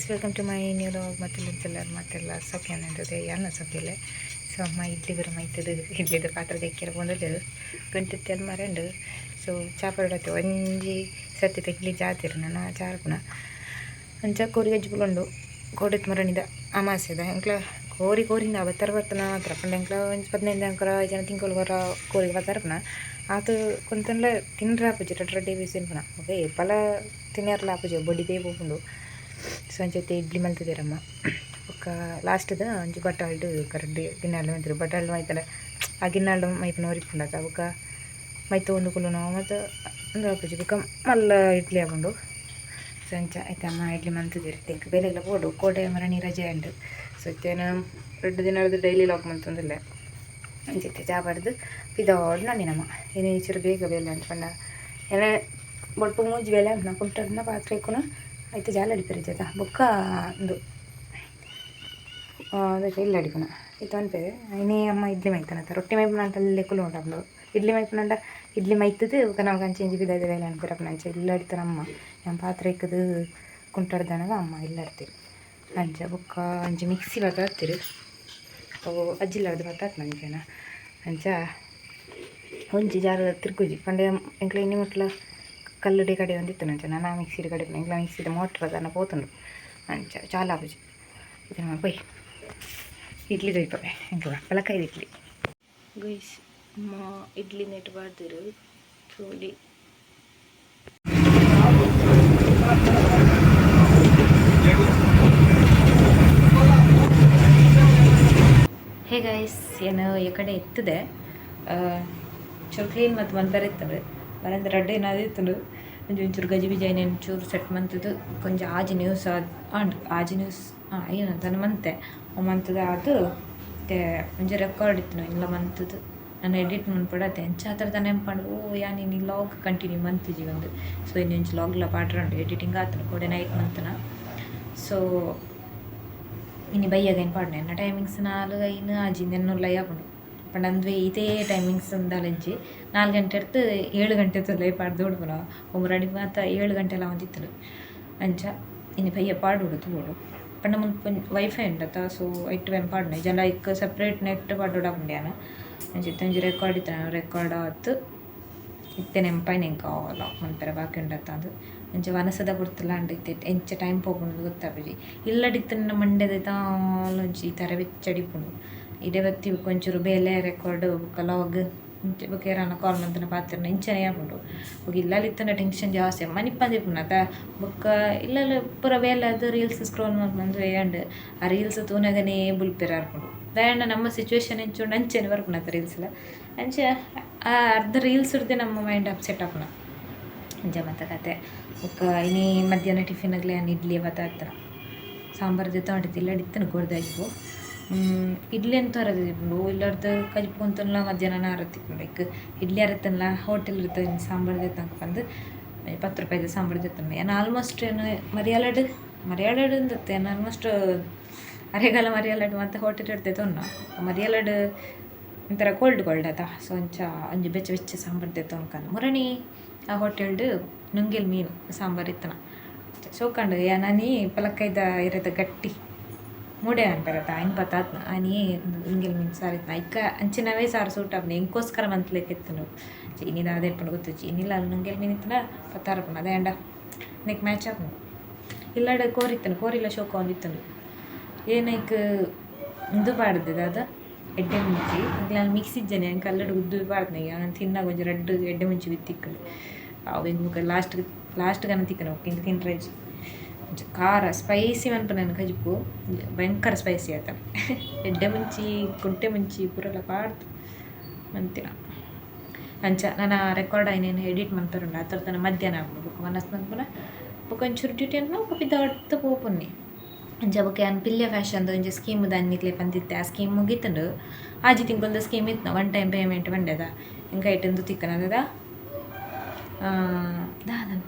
Guys welcome to my new vlog ಮತ್ತೆಲ್ಲ ಮತ್ತೆಲ್ಲ ಸೊಕ್ಕೆ ಅನ್ನೋದು ಏನು ಸೊಕ್ಕಿಲ್ಲ ಸೊ ಅಮ್ಮ ಇಡ್ಲಿ ಬರೋ ಮೈತದು ಇಡ್ಲಿದ ಪಾತ್ರ ತೆಕ್ಕಿರ ಬಂದದ್ದು. ಗಂಟೆ ಮರಂಡು. ಸೊ ಚಾಪಡತ್ತೆ ಒಂಜಿ ಸತ್ತಿ ಇಡ್ಲಿ ಜಾತಿರು ನಾನು ಚಾರ್ಪುನ ಅಂಚ ಕೋರಿ ಪುಲುಂಡು ಕೋಡೆತ್ ಮರಣಿದ ಅಮಾಸೆದ ಎಂಕ್ಲ ಕೋರಿ ಕೋರಿಂದ ಅವತ್ತಾರ ಬರ್ತನ ಮಾತ್ರ ಪಂಡ ಎಂಕ್ಲ ಒಂಜಿ ಪದಿನೈದು ಅಂಕರ ಜನ ತಿಂಗಳು ಬರ ಕೋರಿ ಬತ್ತರ್ಪನ ಆತು ಕೊಂತನ್ಲ ತಿನ್ರ ಆಪುಜಿ ರಡ್ ಡೇ ಬೀಸಿನ್ಪುನ ಓಕೆ ಪಲ ತಿನ್ಯಾರ್ಲ ಆಪುಜಿ ಬೊಡಿ ಬೇ ಪೋಪುಂಡು ಸಂಜೆ ಇಡ್ಲಿ ಮಲ್ತಿದ್ದೀರಮ್ಮ ಒಕ್ಕ ಲಾಸ್ಟ್ದ ಒಂಜಿ ಬಟಾಳ್ಡು ಕರೆಕ್ಟ್ ಗಿನ್ನಾಲ್ಡ್ ಮೈತಾರೆ ಬಟಾಲ್ಡ್ ಮೈತಾರೆ ಆ ಗಿನ್ನಾಲ್ಡ್ ಮೈತನ ಒರಿಪುಂಡಾತ ಅವಕ್ಕ ಮೈತ ಒಂದು ಕುಲುನೋ ಮತ್ತು ಅಂದ್ರೆ ಹಾಕಿಜಿ ಬುಕ್ಕ ಮಲ್ಲ ಇಡ್ಲಿ ಹಾಕೊಂಡು ಸಂಜೆ ಆಯ್ತಮ್ಮ ಇಡ್ಲಿ ಮಲ್ತಿದ್ದೀರಿ ಬೇರೆ ಎಲ್ಲ ಬೋಡು ಕೋಟೆ ಮರ ನೀ ರಜೆ ಉಂಟು ಸತ್ಯನ ಎರಡು ದಿನ ಹಿಡಿದು ಡೈಲಿ ಲಾಕ್ ಮಂತಂದಿಲ್ಲ ಅಂಜಿತ್ತೆ ಚಾ ಬಡ್ದು ಪಿದೋಡ್ ನಂದಿನಮ್ಮ ಏನೇ ಈಚರು ಬೇಗ ಬೇಲೆ ಅಂತ ಪಂಡ ಏನೇ ಬಡ್ಪು ಮೂಜ್ ಬೇಲೆ ಅಂತ ಕುಂಟನ್ನ ಪಾತ್ರೆ ಇಕ್ಕೋಣ. ಇಕ್ಕುನ ಆಯ್ತು ಜಾಲ ಅಡಿಪಿರಿಜದ ಬೊಕ್ಕ ಒಂದು ಅದಕ್ಕೆ ಇಲ್ಲಿ ಅಡಿಪುನ ಇದು ಅನ್ಪೆ ಇನ್ನೇ ಅಮ್ಮ ಇಡ್ಲಿ ಮೈತನಂತ ರೊಟ್ಟಿ ಮೈಪುನ ಅಂತ ಅಲ್ಲಿ ಕುಲು ಉಂಟು ಇಡ್ಲಿ ಮೈಪುನಂಡ ಇಡ್ಲಿ ಮೈತದು ನಮ್ಗೆ ಅಂಚೆ ಇಂಚಿ ಬಿದ್ದಾದ ಬೇಲೆ ಅನ್ಪಿರಪ್ಪನ ಅಂಚೆ ಇಲ್ಲ ಅಡಿತಾರ ಅಮ್ಮ ನಮ್ಮ ಪಾತ್ರೆ ಇಕ್ಕದು ಕುಂಟಾಡ್ದನಾಗ ಅಮ್ಮ ಇಲ್ಲ ಅಡ್ತೀರಿ ಅಂಚ ಬೊಕ್ಕ ಅಂಚೆ ಮಿಕ್ಸಿ ಬತ್ತಾತ್ತೀರಿ ಅವು ಅಜ್ಜಿಲಾರ್ದು ಬತ್ತಾತ್ ನಂಚೆನ ಅಂಚ ಒಂಜಿ ಜಾರ ತಿರ್ಗುಜಿ ಪಂಡೆ ಎಂಕ್ಲ ಇನ್ನಿ ಮುಟ್ಲ ಕಲ್ಲುಡಿ ಕಡೆ ಒಂದಿತ್ತು ನಂಚ ನಾನು ಮಿಕ್ಸಿಡ್ ಕಡೆ ಎಂಕ್ಲ ಮಿಕ್ಸಿದ ಮೋಟ್ರ್ ಅದನ್ನ ಪೋತುಂಡು ಅಂಚ ಚಾಲ ಆಪುಜಿ ಇದು ಬೈ. ಇಡ್ಲಿ ದೊಯ್ಪವೆ ಎಂಕ್ಲ ಪಲಕಾಯ್ದು ಇಡ್ಲಿ. ಗೈಸ್ ಮಾ ಇಡ್ಲಿ ನೆಟ್ ಬಾರ್ದಿರು ಚೂಡಿ ಹೇ ಗೈಸ್ ಏನು ಈ ಕಡೆ ಇತ್ತದೆ ಚೂರು ಕ್ಲೀನ್ ಮತ್ತು ಒಂದು ಇತ್ತದು ಬರಂದ ರಡ್ಡೆ ಏನಾದ್ರು ಇತ್ತು ಒಂಚೂರು ಒಂಚೂರು ಗಜಿ ಬಿಜ ಏನೇನು ಚೂರು ಸೆಟ್ ಮಂತದ್ದು ಕೊಂಚ ಆಜಿ ನ್ಯೂಸ್ ಆಂಡ್ ಆಜಿ ನ್ಯೂಸ್ ಏನು ಏನಂತ ಮಂತೆ. ಮಂತದ ಅದು ಒಂಚೂರು ರೆಕಾರ್ಡ್ ಇತ್ತು ಇಲ್ಲ ಮಂತದ್ದು ನಾನು ಎಡಿಟ್ ಮಾಡ್ಬಿಡತ್ತೆ ಎಂಚ ಹತ್ರ ತಾನೆ ನೆನ್ಪಂಡು. ಓ, ಯಾ ನೀನು ಲಾಗ್ ಕಂಟಿನ್ಯೂ ಮಂತಿಜಿ ಒಂದು. ಸೊ ಇನ್ನೊಂಚು ಲಾಗ್ಲ ಪಾಡ್ರಂಡು ಎಡಿಟಿಂಗ್ ಆತನ ಕೂಡ ನೈಟ್ ಮಂತನ. ಸೊ ಇನ್ನು ಬೈಯಾಗ ಏನು ಪಾಡ್ನೆ? ಎನ್ನ ಟೈಮಿಂಗ್ಸ್ ನಾಲ್ಕು ಐನು ಆಜಿಂದ ಲೈ ಯಾಪುಂಡು. ಪಂಡ ಅಂದ್ರೆ ಇದೇ ಟೈಮಿಂಗ್ಸ್ ಅಂದಾಲಂಚಿ ನಾಲ್ಕು ಗಂಟೆ ಎಡ್ತು ಏಳು ಗಂಟೆ ತೊಲೆ ಪಾಡ್ದು ಹೊಡ್ಪುನ ಒಮ್ಮೆ ರೆಡಿ ಮಾತ ಏಳು ಗಂಟೆ ಎಲ್ಲ ಒಂದಿತ್ತಲು ಅಂಚ ಇನ್ನು ಬಯ್ಯ ಪಾಡುಡು ತೂಡು ಪಂಡ ಮುಲ್ಪ ವೈಫೈ ಉಂಡತ ಸೊ ಐಟ್ ವೆನ್ ಪಾಡ್ನೆ. ಜನ ಇಕ್ಕ ಸಪ್ರೇಟ್ ನೆಟ್ ಪಾಡೋಡಾಪುಂಡ್ಯಾನ ಅಂಚೆ ತಂಜಿ ರೆಕಾರ್ಡ್ ಇತ್ತ? ರೆಕಾರ್ಡ್ ಆತು. ಇತ್ತೆ ನೆಂಪಾಯ್ ನೆಂಕ ಲಾಕ್ ಮನ್ಪೆರ ಬಾಕಿ ಉಂಡತ್ತ ಅದು. ಅಂಚ ವನಸದ ಬುಡ್ತಲ್ಲ ಅಂಡಿತ್ತೆ ಎಂಚ ಟೈಮ್ ಹೋಗ್ಕೊಂಡು ಗೊತ್ತಾಪುಜಿ. ಇಲ್ಲಡಿತ್ತು ಮಂಡ್ಯದ ತಾಲೊಂಚಿ ಈ ಥರ ಬೆಚ್ಚಡಿಪುಂಡು ಬೇಲೆ ರೆಕಾರ್ಡ್ ಲಾಗ್ ಇಂಚೆ ಬೊಕೇರಾನ ಕಾಲ್ ಮಂತನ ಪಾತ್ರನ ಇಂಚನೆ ಆಪುಂಡು ಹೋಗಿ ಇಲ್ಲಲಿತ್ತನ ಟೆನ್ಷನ್ ಜಾಸ್ತಿ ಮನಿಪ್ಪಂದೆ ಪುನತ ಬೊಕ್ಕ ಇಲ್ಲಲ್ಲ ಪೂರ ಬೇಲೆ ಅದು ರೀಲ್ಸ್ ಸ್ಕ್ರೋಲ್ ಮಾಡ್ಕೊಂಡು ಏಂಡ್ ಆ ರೀಲ್ಸ್ ತೂನಗನೇ ಬುಲ್ಪೆರ ಆರ್ಪುಂಡು ದಯಣ್ಣ ನಮ್ಮ ಸಿಚುವೇಶನ್ ಎಂಚುಂಡು ಅಂಚೆನೆ ಬರ್ಪುನತ ರೀಲ್ಸ್ಲ ಅಂಚೆ ಆ ಅರ್ಧ ರೀಲ್ಸ್ ಹಿಡ್ದೆ ನಮ್ಮ ಮೈಂಡ್ ಅಪ್ಸೆಟ್ ಆಪುನ ಅಂಚ ಮತ್ತೆ ಕತೆ ಬೊಕ್ಕ ಇನಿ ಮಧ್ಯಾಹ್ನ ಟಿಫಿನಾಗ್ಲಿ ಇಡ್ಲಿ ಸಾಂಬಾರು ಜೊತೆ ಹೊಡಿತಿಲ್ಲ ಇಡಿತ್ತನ ಕೊಡ್ದಾಯ್ತು ಇಡ್ಲಿ ಅಂತ ಅರದಿಪ್ಪುಂಡು ಇಲ್ಲಾರ್ದ ಕಲ್ಪು ಅಂತಲ್ಲ ಮಧ್ಯಾಹ್ನ ಅರತಿಪ್ಪುಂಡು ಲೈಕ್ ಇಡ್ಲಿ ಅರತ್ತಲ್ಲ ಹೋಟೆಲ್ ಇರ್ತದೆ ಸಾಂಬಾರ್ ಜೊತೆ ಬಂದು ಪತ್ತು ರೂಪಾಯಿದ ಸಾಂಬಾರ್ ಜೊತೆ ಏನು ಆಲ್ಮೋಸ್ಟ್ ಏನು ಮರ್ಯಾಲಡು? ಮರ್ಯಾಲಡು ಅಂದತ್ತೆ. ಏನು ಆಲ್ಮೋಸ್ಟ್ ಅರೆಗಾಲ ಮರ್ಯಾಲಡು ಮತ್ತು ಹೋಟೆಲ್ ಇರ್ತೈತೆ ಅನ್ನ. ಮರ್ಯಾಲಡು ಒಂಥರ ಕೋಲ್ಡ್ ಕೋಲ್ಡ್ ಅದ. ಸೊ ಒಂಚ ಒಂಜಿ ಬೆಚ್ಚ ಬೆಚ್ಚ ಸಾಂಬಾರ್ ತೆತ್ತು ಮುರನಿ ಮುರಣಿ, ಆ ಹೋಟೆಲ್ಡು ನುಂಗಿಲ್ ಮೀನು ಸಾಂಬಾರ್ ಇತ್ತನ. ಸೋಕಂಡು ಯಾ ನಾನಿ ಪಲಕ್ಕೈದ ಇರೋದು ಗಟ್ಟಿ. ಮೂಡೆ ಅನ್ಪರತ್ತ ತಾಯಿನ ಪತ್ತಾತ್ನ ಅನಿ ನುಂಗಿಲ್ ಮೀನು ಸಾರಿ ಐಕ ಅಂಚಿನವೇ ಸಾರು ಸೂಟ್ ಅವ್ನು ಎಂಕೋಸ್ಕರ ಮಂತ್ಲೆಕ್ ಎತ್ತನು ಚೀನಿದ ಅದೇ ಪಂಡು ಗೊತ್ತು ಚೀನಿಲ್ಲ ಅಲ್ಲಿ ನುಂಗಿಲ್ ಮೀನು ಇತ್ತನ ಪತ್ತಾರ ಪುಣ್ಣ ಅದೇ ಅಂಡ. ನೆಕ್ ಮ್ಯಾಚ್ ಆಗ ಇಲ್ಲಾಡ ಕೋರಿತ್ತನು ಕೋರಿಲ್ಲ ಶೋಕ ಒಂದಿತ್ತನು ಏನೈಕ್ ಇದು ಪಾಡ್ದಿದ ಅದು ಎಡ್ಡೆ ಮುಂಚಿ. ಅಗ್ಲ ನಾನು ಮಿಕ್ಸ್ ಇದ್ದೇನೆ ನಂಗೆ ಕಲ್ಲಡು ಉದ್ದು ಪಾಡ್ದೆ ನಾನು ತಿನ್ನಾಗ ಒಂದು ರೆಡ್ ಎಡ್ಡೆ ಮುಂಚಿ ಬಿತ್ತಿಕ್ಕಳು ಅವು ಹಿಂಗೆ ಲಾಸ್ಟ್ ಲಾಸ್ಟ್ ಗನ ತಿಕ್ಕನ ತಿಂಟ್ರೆ ಖಾರ ಸ್ಪೈಸಿ ಮನ್ಪುನನ್ ಕಜಿಪು ಭಯಂಕರ ಸ್ಪೈಸಿ ಆತ ಎಡ್ಡೆ ಮುಂಚಿ, ಕುಂಟೆ ಮುಂಚಿ, ಪೂರೆಲ್ಲ ಪಾಡ್ದು ಅಂತಿನ ಅಂಚ, ನಾನು ರೆಕಾರ್ಡ್ ಏನೇನು ಎಡಿಟ್ ಮಾಡ್ತಾರುಂಡು ಆ ಥರದ ಮಧ್ಯಾಹ್ನ ಆಗ್ಬಿಡ್ಬೇಕು. ಮನಸ್ನಂದ್ಪುನ ಬೊಕ್ಕೊಂಚೂರು ಡ್ಯೂಟಿ ಅಂತ ನಾವು ಬಿದ್ದ ಹೊತ್ತು ಪೋಪುನ್ನಿ. ಅಂಚ ಬೊಕ್ಕ ಏನು ಪಿಲ್ಯ ಫ್ಯಾಷನ್ ಒಂಜಿ ಸ್ಕೀಮ್ ದಾನ್ನಿಕ್ಲೆ ಬಂದಿತ್ತೆ ಆ ಸ್ಕೀಮ್ ಮುಗೀತಂಡು, ಆಜಿ ತಿಂಗಳದ ಸ್ಕೀಮ್ ಇತ್ತು ಒನ್ ಟೈಮ್ ಪೇಮೆಂಟ್ ಬಂಡದ. ಹಿಂಗೆ ಐಟಂದು ತಿಕ್ಕನದ ದಾದನ್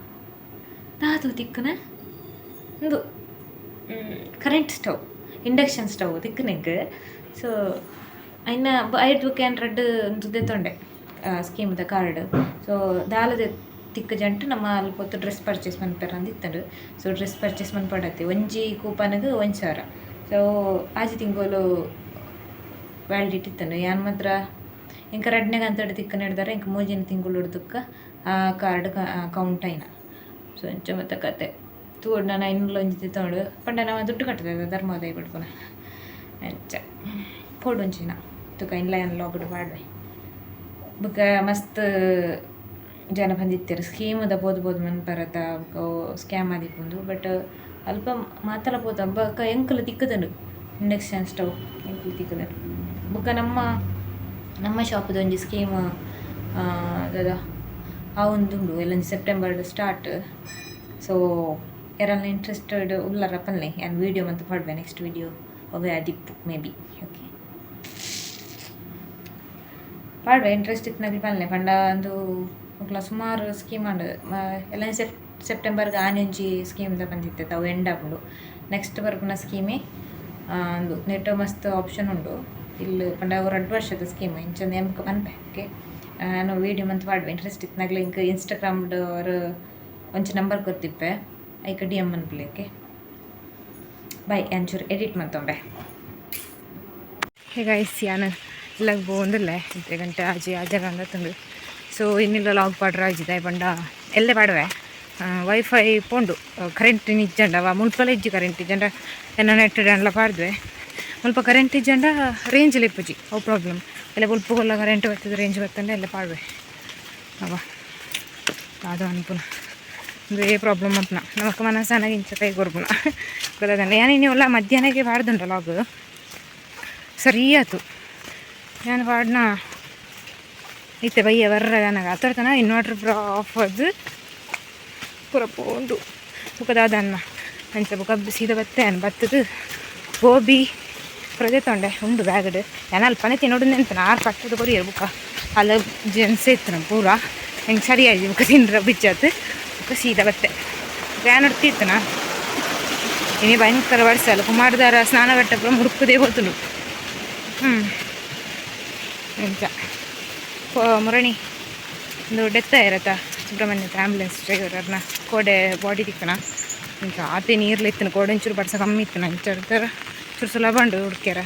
ದಾದು ತಿಕ್ಕನ? ಒಂದು ಕರೆಂಟ್ ಸ್ಟವ್ ಇಂಡಕ್ಷನ್ ಸ್ಟವ್ ತಿಕ್ಕನೆಗ್ ಸೊ ಅಯ್ನ ಐದು ಕ್ಯಾನ್ ರೆಡ್ ದುದ್ದೆ ತೊಂಡೆ ಸ್ಕೀಮ್ದ ಕಾರ್ಡ್ ಸೊ ದಾಲದ ತಿಕ್ಕ ಜಂಟು ನಮ್ಮ ಅಲ್ಲಿ ಪೊತ್ತು ಡ್ರೆಸ್ ಪರ್ಚೇಸ್ ಮನ್ಪೇರ ಅಂದಿತ್ತಂಡು ಸೊ ಡ್ರೆಸ್ ಪರ್ಚೇಸ್ ಮನ್ಪಡತ್ತೆ ಒಂಜಿ ಕೂಪನ್ಗೆ ಒಂದು ಸಾವಿರ. ಸೊ ಆಜಿ ತಿಂಗಳು ವ್ಯಾಲಿಡಿಟಿ ಇತ್ತಂಡು ಯಾನ್ ಮಾತ್ರ, ಇಂಕ ರಡ್ನೆಗೆ ಅಂತೇಳಿ ತಿಕ್ಕ ನಡೆದಾರೆ, ಇಂಕ ಮೂಜಿನ ತಿಂಗಳು ಹಿಡ್ದಕ್ಕ ಆ ಕಾರ್ಡ್ ಕೌಂಟ್ ಆಯ್ನ ಸೊ ಎಂಚ ಮತ್ತೆ ಕತೆ. ತೂಡ್ ನಾನು ಐನೂರು ಒಂಜಿ ತೊಗೊಂಡು ಪಂಡ ನಾವು ದುಡ್ಡು ಕಟ್ಟದೆ ಧರ್ಮದ ಬಿಡ್ಕೊನ ಅಚ್ಚ. ಪೋಡು ಹಂಚಿನ ತುಕ ಇಲ್ಲ ಎಲ್ಲ ಒಬ್ಬಡು ಮಾಡ್ದೆ. ಬೊಕ ಮಸ್ತ್ ಜನ ಬಂದಿತ್ತಾರೆ. ಸ್ಕೀಮದ ಬೋದು ಬೋದು ಮನ್ ಬರತ್ತ. ಸ್ಕ್ಯಾಮ್ ಆದಿಪ್ಪುಂಡು ಬಟ್ ಅಲ್ಪ ಮಾತಲ ಬೋದ ಬೊಕ ಎಂಕಲ್ ತಿಕ್ಕದನು. Induction stove ಎಂಕಲ್ ತಿಕ್ಕದನು. ಬೊಕ ನಮ್ಮ ನಮ್ಮ ಶಾಪದ ಒಂಜಿ ಸ್ಕೀಮ್ ಅದ ಆ ಒಂದು ಎಲ್ಲೊಂದು ಸೆಪ್ಟೆಂಬರ್ ಸ್ಟಾರ್ಟ್ ಸೊ ಯಾರನ್ನ ಇಂಟ್ರೆಸ್ಟೆಡ್ ಉಳ್ಳಾರ ಪನ್ಲೆ ನಾನು ವೀಡಿಯೋ ಮತ್ತು ಪಾಡ್ಬೆ ನೆಕ್ಸ್ಟ್ ವೀಡಿಯೋ ಅವೇ ಅದಿಪ್ಪು ಮೇ ಬಿ ಓಕೆ ಪಾಡ್ವೆ ಇಂಟ್ರೆಸ್ಟ್ ಇತ್ತಿನಾಗಲಿ ಪನ್ಲೆ ಪಂಡ ಒಂದು ಸುಮಾರು ಸ್ಕೀಮ್ ಅಂಡ್ ಎಲ್ಲ ಸೆಪ್ ಸೆಪ್ಟೆಂಬರ್ಗೆ ಆನೆಂಜಿ ಸ್ಕೀಮ್ದ ಬಂದಿತ್ತೆ. ತಾವು ಎಂಡ್ ಆಗ್ಬೋದು ನೆಕ್ಸ್ಟ್ ಬರ್ಗುನ ಸ್ಕೀಮೇ ಒಂದು ನೆಟ್ ಮಸ್ತ್ ಆಪ್ಷನ್ ಉಂಡು. ಇಲ್ಲಿ ಪಂಡ ಅವ್ರು ಎರಡು ವರ್ಷದ ಸ್ಕೀಮ್ ಇಂಚಂದು ಎಮ್ಕ ಪನ್ಪೆ ಓಕೆ ನಾನು ವೀಡಿಯೋ ಮಂತ್ ಪಾಡ್ವೆ ಇಂಟ್ರೆಸ್ಟ್ ಇತ್ತಿನಾಗಲಿ ಇಂಕ ಇನ್ಸ್ಟಾಗ್ರಾಮ್ಡ್ ಅವರು ಒಂಚು ನಂಬರ್ ಕೊತ್ತಿಪ್ಪೆ ಐಕ ಡಿ ಎಂ ಪ್ಲೇಕೆ ಬಾಯ್ ಒಂಚೂರು ಎಡಿಟ್ ಮಾಡ್ತೊಂಬೆ. ಹೇ ಐಸಿ ಯಾನು ಇಲ್ಲ ಬಂದಿಲ್ಲ ಇತ್ತೆ ಗಂಟೆ ಆಜಿ ಆಜಾಗ ತಂದು ಸೊ ಇನ್ನಿಲ್ಲ ಲಾಗ್ ಪಾಡ್ರ ಆಜಿದೆ ಬಂಡ, ಎಲ್ಲೇ ಪಾಡುವೆ? ವೈಫೈ ಪೋಂಡು ಕರೆಂಟ್ ನಿಜ್ಜಂಡವ ಮುಲ್ಪಲ ಇಜ್ಜಿ ಕರೆಂಟ್ ಇಜ್ಜಂಡ ಎನ್ನ ನೆಟ್ ಎಲ್ಲ ಪಾಡ್ದೆ ಮುಲ್ಪ ಕರೆಂಟ್ ಇಜ್ಜಂಡ ರೇಂಜ್ ಲಿಪ್ಪುಜಿ ಅವು ಪ್ರಾಬ್ಲಮ್ ಎಲ್ಲ ಮುಲ್ಪಗೊಲ್ಲ ಕರೆಂಟ್ ಬರ್ತದೆ ರೇಂಜ್ ಬರ್ತಂಡ ಎಲ್ಲ ಪಾಡುವೆ. ಅವ, ಅದು ಅನ್ಪುನ. ಇದು ಏ ಪ್ರಾಬ್ಲಮ್ ಅಂತ ನಮಗೆ ಮನಸ್ಸನ್ನ ಇಂಚ ಕೈ ಕೊರ್ಬುಣ ಗೊತ್ತಾದ ಯಾನೇ ನೀವೆಲ್ಲ ಮಧ್ಯಾಹ್ನಕ್ಕೆ ಬಾಡ್ದುಂಟಲ್ಲ ಅದು ಸರಿ ಆಯ್ತು ನಾನು ಬಾಡ್ನ ಐತೆ ಬೈ ಎವರ ನನಗೆ ಆ ಥರ ತನ ಇನ್ವರ್ಟರ್ ಬ್ರಾ ಆಫ್ ಅದು ಪೂರ ಪೋಂದು ಬುಕ್ಕದಾದ ಅನ್ನ ಅಂಚ ಬುಕ್ಕ ಸೀದ ಬತ್ತೆ ಅನ್ನ ಬತ್ತದು ಗೋಬಿ ಪ್ರಜೆ ತೊಂಡೆ ಉಂಡು ಬ್ಯಾಗಡ್ ನಾನು ಅಲ್ಲಿ ಪನೆ ತಿನ್ನೋಡು ನೆನ್ಪನ ಆರು ಪಟ್ಟದ ಕೊರಿಯರ್ ಬುಕ್ಕ ಅಲ್ಲ ಜೆನ್ಸ್ ಇತ್ತು ಪೂರ ಹೆಂಗೆ ಸರಿಯಾಗಿ ಬುಕ್ಕ ತಿನ್ರ ಬಿಚ್ಚಾತು ಸೀದ ಬತ್ತೆ ಫ್ಯಾನ್ ಭಯಂಕರ ವರ್ಷಲ್ಲ ಕುಮಾರದಾರ ಸ್ನಾನ ಕಟ್ಟಪ್ಪ ಮುರುಕುದೇ ಹೋತುಂಡು ಹ್ಞೂ ಎಂಚ ಮುರಣಿ ಒಂದು ಡೆತ್ತ ಸುಬ್ರಹ್ಮಣ್ಯ ಆಂಬುಲೆನ್ಸ್ ಡ್ರೈವರ್ ಅವ್ರನ್ನ ಕೋಡೆ ಬಾಡಿ ತಿಕ್ಕನ ಇಂಕ ಆತೆ ನೀರ್ಲಿ ಇತ್ತನ ಕೋಡೆ ಒಂಚೂರು ಬಡ್ಸ ಕಮ್ಮಿ ಇತ್ತನ ಇಂಚರ ಚೂರು ಸುಲಭ ಉಂಡು ಹುಡ್ಕ್ಯಾರ.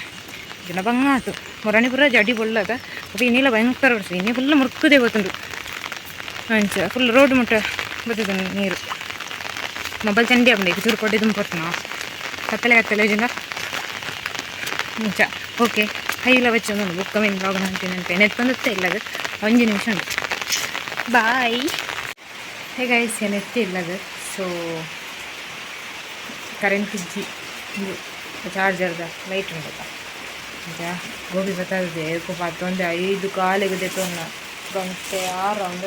ಜನ ಬಂಗ ಆತು. ಮುರಣಿ ಪುರ ಜಡಿ ಬೊಳ್ಳದ. ಅಪ್ಪ ಇನ್ನಿಲ್ಲ ಭಯಂಕರ ವರ್ಷ. ಇನ್ನೇ ಫುಲ್ ಮುರುಕುದೇ ಗೊತ್ತುಂಡು ಅಂಚ ಫುಲ್ ರೋಡ್ ಮುಟ್ಟ. ಬಿಟ್ಟಿದ್ದೀನಿ ನೀರು. ಮೊಬೈಲ್ ಚಂಡಿ ಆಗ್ಬೇಕು ಚೂರು ಕೊಟ್ಟು ತುಂಬಿರ್ತೀನಿ ನಾವು ಕತ್ತಲೆ ಕತ್ತಲೆ ಯೋಜನೆ ಮುಂಚ ಓಕೆ ಹೈಲ ವಚ್ಚ ನಾನು ಬುಕ್ ಕಮ್ಮಿಂಗ್ ಬ್ಲಾಗ್ ಅಂತೀನಿ ಅಂತ. ನೆಟ್ ಬಂದುತ್ತೆ ಇಲ್ಲದು ಒಂದು ನಿಮಿಷ ಉಂಟು. ಬಾಯ್ ಹೇಗಾಯ್ಸ್ ಏನೈತಿ ಇಲ್ಲದು ಸೊ ಕರೆಂಟ್ ಇಜ್ಜಿ ಇದು ಚಾರ್ಜರ್ದ ಲೈಟ್ ಉಂಟದ ಆಯ್ತಾ ಗೋಬಿ ಬರ್ತದೆ ಏರ್ಕೋ ಪಾತ್ರ ಒಂದು ಐದು ಕಾಲಿಗೆ ದೆತ್ತೋಣ ಗಂಟೆ ಆರು ರೌಂಡ್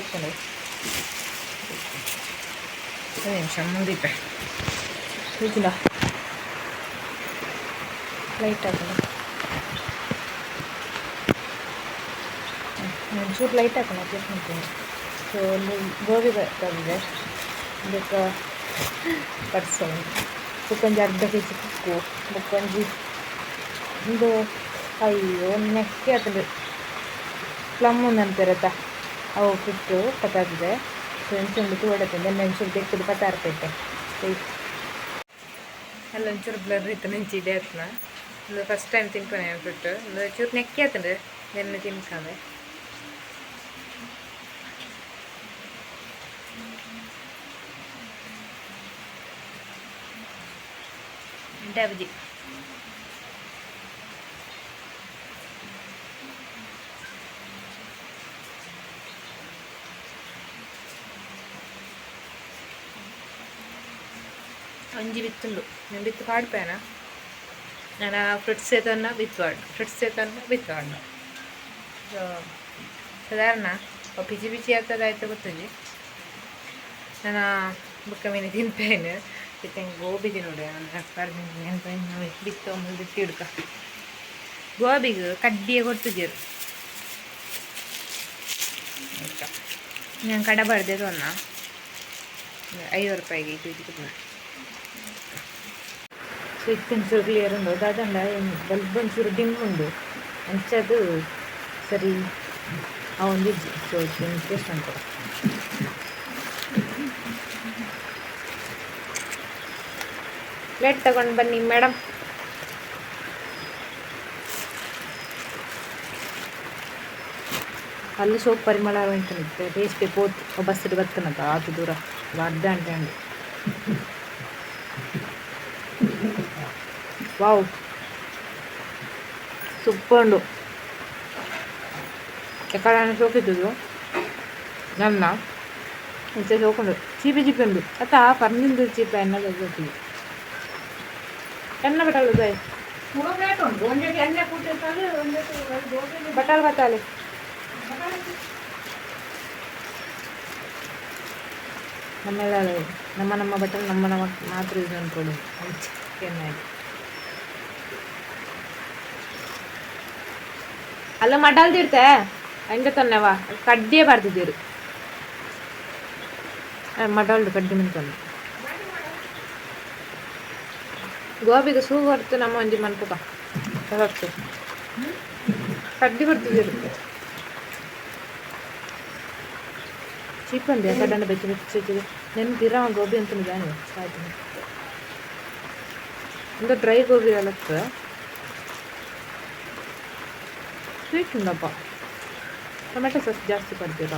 ಒಂದು ನಿಮಿಷ ಮುಂದಿಟ್ಟೆ ಹೀಗಿಲ್ಲ ಲೈಟ್ ಹಾಕೋಣ ಒಂಚೂರು ಲೈಟ್ ಹಾಕೋಣ ಮಾಡ್ತೀನಿ. ಸೊ ಒಂದು ಗೋಬಿ ಬಂದಿದೆ ಅದಕ್ಕೆ ಪರ್ಸನ್ ಬುಕ್ಕೊಂಜಿ ಅರ್ಧ ಕೆ ಜಿ ಕುಕ್ಕು ಬುಕ್ಕೊಂಜಿ ಒಂದು ಅಯ್ಯೋ ನೆಕ್ಕೆ ಅದ್ರ ಪ್ಲಮ್ ಅಂತಿರತ್ತ ಅವು ಬಿಟ್ಟು ಪತ್ತಾಗಿದೆ ಸೊ ಎಂಚುಂಡು ತೂಡತ್ತೆ ಒಂಚೂರು ಬೆಕ್ಕದು ಪತ್ತಾರ್ತೈತೆ ಅಲ್ಲ ಒಂಚೂರು ಬ್ಲರ್ ಇತ್ತು ನೆಂಚಿದೆ ಆತ್ನ ಒಂದು ಫಸ್ಟ್ ಟೈಮ್ ತಿನ್ಕೊನೆ ಬಿಟ್ಟು ಒಂದು ಚೂರು ನೆಕ್ಕಿ ಆತಂದ್ರೆ ನೆನ್ನೆ ತಿನ್ಕೊಂಡೆ ಡಬ್ಜಿ మంచి విత్తుండు నేను విత్తు పాడిపోయానా నేను ఫ్రిట్స్ ఏదన్నా విత్తువాడు ఫ్రిట్స్ ఏదన్నా విత్తువాడు ಸಾಧಾರಣ. ಪಿಚಿ ಪಿಚಿ ಆಗ್ತದೆ ಆಯ್ತು ಗೊತ್ತಿಲ್ಲ ನಾನು ಬುಕ್ಕ ಮೀನು ತಿಂತೇನೆ ತಿಂಗೆ ಗೋಬಿಗೆ ನೋಡಿ. ನಾನು ಬಿತ್ತು ಬಿತ್ತು ಹಿಡ್ಕ ಗೋಬಿಗೆ ಕಡ್ಡಿಯ ಕೊಡ್ತಿದ್ದೀರು ನಾನು ಕಡ ಬರ್ದೆ ತೊನ್ನ ಐವತ್ತು ರೂಪಾಯಿಗೆ ಇದು ಇದಕ್ಕೆ చికెన్ క్లియర్ ఉండదు అదండ బల్బ్ ಒಂಚೂರು ಡಿಮ್ ಉಂಡು ಅಂಚದು ಸರಿ, ಆ ಒಂದು ಸೊ ಟೇಸ್ಟ್ ಅಂತ ಪ್ಲೇಟ್ ತಗೊಂಡು ಬನ್ನಿ ಮೇಡಮ್ ಅಲ್ಲಿ ಸೋಪ್ ಪರಿಮಳ ಹೋಯ್ತಾನೆ ಟೇಸ್ಟ್ ಪೋತ್ ಬಸ್ ಬರ್ತನಂತ ಆತು ದೂರ. ಅರ್ಧ ಅಂಟೆ వావ్. సూపర్ ఉండు. ఎక్కడైనా సోకెత్తుదు నన్న. ఇంత సోకుండు చీపి చీపి ఉండు. అత పర్నిందు చీప ఎన్న చదువుతుంది ఎన్న బట్టలు బాయ్ బట్టలు పట్టాలి. నమ్మెల్లాలి నమ్మ నమ్మ బట్టలు నమ్మ నమ్మ మాత్రం ఇది అనుకోండి. చికెన్ ಅಲ್ಲ ಮಟಾಲ್ದಿರ್ತೆ ಹಂಗೆ ತನ್ನವ ಕಡ್ಡಿಯೇ ಬರ್ತಿದ್ದೀರು ಮಟಾಲ್ದು ಕಡ್ಡಿ ಮಿನ್ಕೊಂಡು ಗೋಬಿಗೆ ಸೂ ಹೊರ್ತು ನಮ್ಮ ಒಂಜಿ ಮನ್ಪುಗ ಹೊರತು ಕಡ್ಡಿ ಬರ್ತಿದ್ದೀರು ಚೀಪಂದೆ ಕಡ್ಡನ್ನು ಬೆಚ್ಚ ಬೆಚ್ಚಿದೆ ನೆನ್ ದಿರ ಗೋಬಿ ಅಂತ ಜಾನಿ ಆಯ್ತು ಒಂದು ಡ್ರೈ ಗೋಬಿ ಅಲತ್ತ ಸ್ವೀಟ್ ಉಂಡಪ್ಪ ಟೊಮೆಟೊ ಸಾಸ್ ಜಾಸ್ತಿ ಕೊಡ್ತೀರ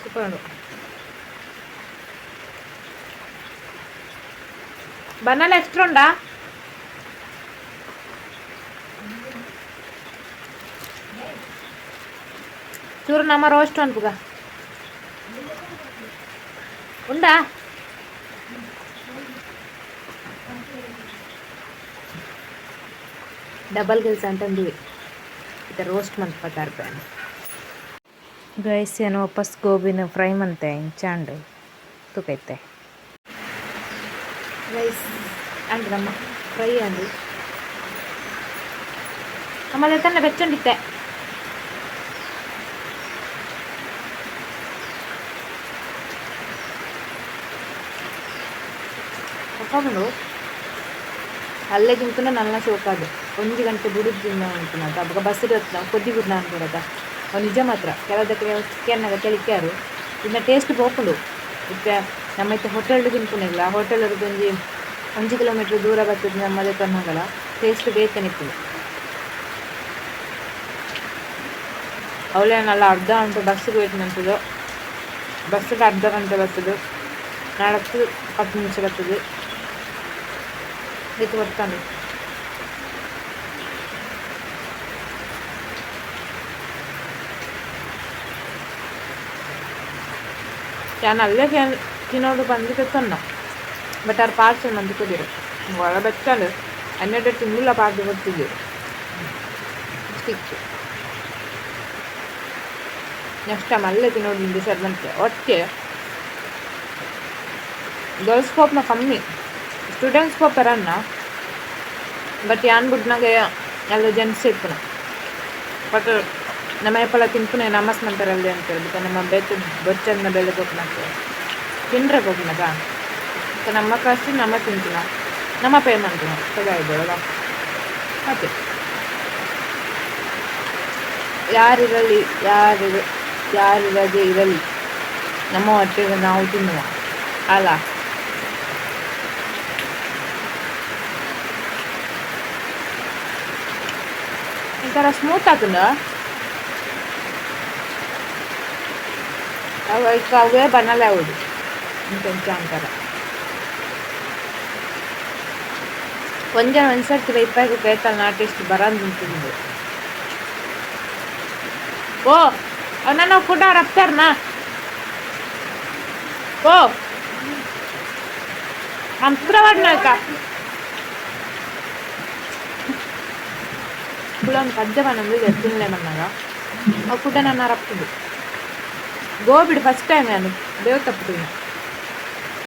ಸೂಪರ್ ಉಂಡು ಬನಾನ ಎಕ್ಸ್ಟ್ರಾ ಉಂಡಾ చూడు నమ్మ రోస్ట్ అనుపుగా ఉండా ಡಬಲ್ ಗಿಲ್ಸ್ ಅಂತಂದು ಇದು ರೋಸ್ಟ್ ಮಂತ್ ಪತ್ತಾರು ರೂಪಾಯಿ ಗೈಸ್ ಏನು ವಾಪಸ್ ಗೋಬಿನ ಫ್ರೈ ಮಂತೆ ಚಾಂಡು ತೂಕೈತೆ. ರೈಸ್ ಅಂಡ್ ನಮ್ಮ ಫ್ರೈ ಅಂದು ಆಮೇಲೆ ತನ್ನ ಬೆಚ್ಚಂಡಿತ್ತೆ. ಅಲ್ಲೇ ತಿಂತನ ನನ್ನ ಶೋಕಾದು ಒಂಜಿ ಗಂಟೆ ಬುಡುದಿನ ಬಸ್ ಅವಾಗ ನಾವು ಕೊದ್ದಿಗುಡ್ ನಾನು ಬರೋದ ಅವ್ನು ನಿಜ ಮಾತ್ರ. ಕೆಲವದಕ್ಕೆ ಕೇರ್ನಾಗ ಕೆಳಿಕ್ಯಾರು ಇನ್ನು ಟೇಸ್ಟ್ ಬೋಪುಂಡು ಇತ್ತೆ ನಮ್ಮ ಇತ್ತೆ ಹೋಟೆಲ್ಡು ಹೋಟೆಲ್ ಅವ್ರದ್ದು ಒಂಜಿ ಒಂಜಿ ಕಿಲೋಮೀಟ್ರ್ ದೂರ ಬರ್ತದೆ ಮದುವೆ ಕನ್ನಗಳ ಟೇಸ್ಟ್ ಬೇಕನಿಪ್ಪುಂಡು ಅವಳೇನಲ್ಲ ಅರ್ಧ ಗಂಟೆ ಬಸ್ಸಿಗೆ ವೇಟ್ ಮಾಡ್ತದೆ ಬಸ್ಸಿಗೆ ಅರ್ಧ ಗಂಟೆ ಬರ್ತದೆ. ನಾಲ್ಕು ಹತ್ತು ನಿಮಿಷ ಬರ್ತದೆ. ಇದು ಬರ್ತಾನೆ. ഞാൻ നല്ല ഫാൻസിനോട് പന്തിട്ട് തന്ന ബട്ട് ಅವ್ರು ಪಾರ್ಸಲ್ ಮಂದಿ ಕೊಡಿರು ಒಳ ಬೆಚ್ಚಲು ಹನ್ನೆರಡು ತಿಂಗಳ ಪಾರ್ಟಿ ಕೊಡ್ತಿದ್ದೀರು ಸ್ಟಿಕ್ ನೆಕ್ಸ್ಟ್ ಟೈಮ್ ಅಲ್ಲೇ ತಿನ್ನೋದು ಸರ್ ಬಂತೆ ಒಟ್ಟಿಗೆ ಗರ್ಲ್ಸ್ ಸ್ಕೋಪ್ನ ಕಮ್ಮಿ ಸ್ಟೂಡೆಂಟ್ಸ್ ಸ್ಕೋಪರನ್ನ ಬಟ್ ಯಾನ್ ಬಿಡ್ನಾಗೆ ಎಲ್ಲ ಜೆಂಟ್ಸ್ ಇಪ್ಪುನ ಬಟ್ ನಮ್ಮ ಎಪ್ಪಲ ತಿನ್ಪುನೆ ನಮಸ್ ನಂತರಲ್ಲಿ ಅಂತ ಹೇಳ್ಬಿಟ್ಟು ನಮ್ಮ ಬೆಚ್ಚ ಬೊಚ್ಚನ್ನ ಬೆಳೆ ಕೊಪ್ಪನಕ್ಕೆ ತಿಂದ್ರೆ ಮತ್ತು ನಮ್ಮ ಕಾಸು, ನಮ್ಮ ತಿಂತೀನ ನಮ್ಮ ಪೇ ಮಾಡ್ತೀನ ತಗಾಯ್ದೊಳಗ ಮತ್ತೆ? ಯಾರಿರಲಿ ಯಾರು ಯಾರಿರದೆ ಇರಲಿ. ನಮ್ಮ ಹೊಟ್ಟೆಗೆ ನಾವು ತಿನ್ನುವ. ಅಲ್ಲ? ಒಂಥರ ಸ್ಮೂತ್ ಆಗ್ತದ? ಈಗ ಅವೇ ಬನ್ನಲ್ಲ ಅವಳು ಇಂಕೊಂಚ ಅಂತಾರ ಒಂಜನ ಒಂದ್ಸರ್ತಿ ಇಪ್ಪಾಯ್ಕು ಕೇಳ್ತಾಳೆ ನಾ ಟೇಸ್ಟ್ ಬರಂದು ನಿಂತಿದ್ದು ಓ ಅವನ್ನ ಫುಡ್ ಅವ್ರು ಹಪ್ತಾರನಾ ಓ ಹಂಪ್ರವಾಡ್ನಾಕ ಕುಳನ್ ಕಜ್ಜ ಬಂದಿದೆ ತಿನ್ನಲೆ ಬಂದಾಗ ಆ ಫುಡ್ ನಾನು ರಪ್ಪಿದ್ದು ಗೋಬಿಡು ಫಸ್ಟ್ ಟೈಮ್ ನಾನು ಬೇವು ತಪ್ಪುತ್ತೀನಿ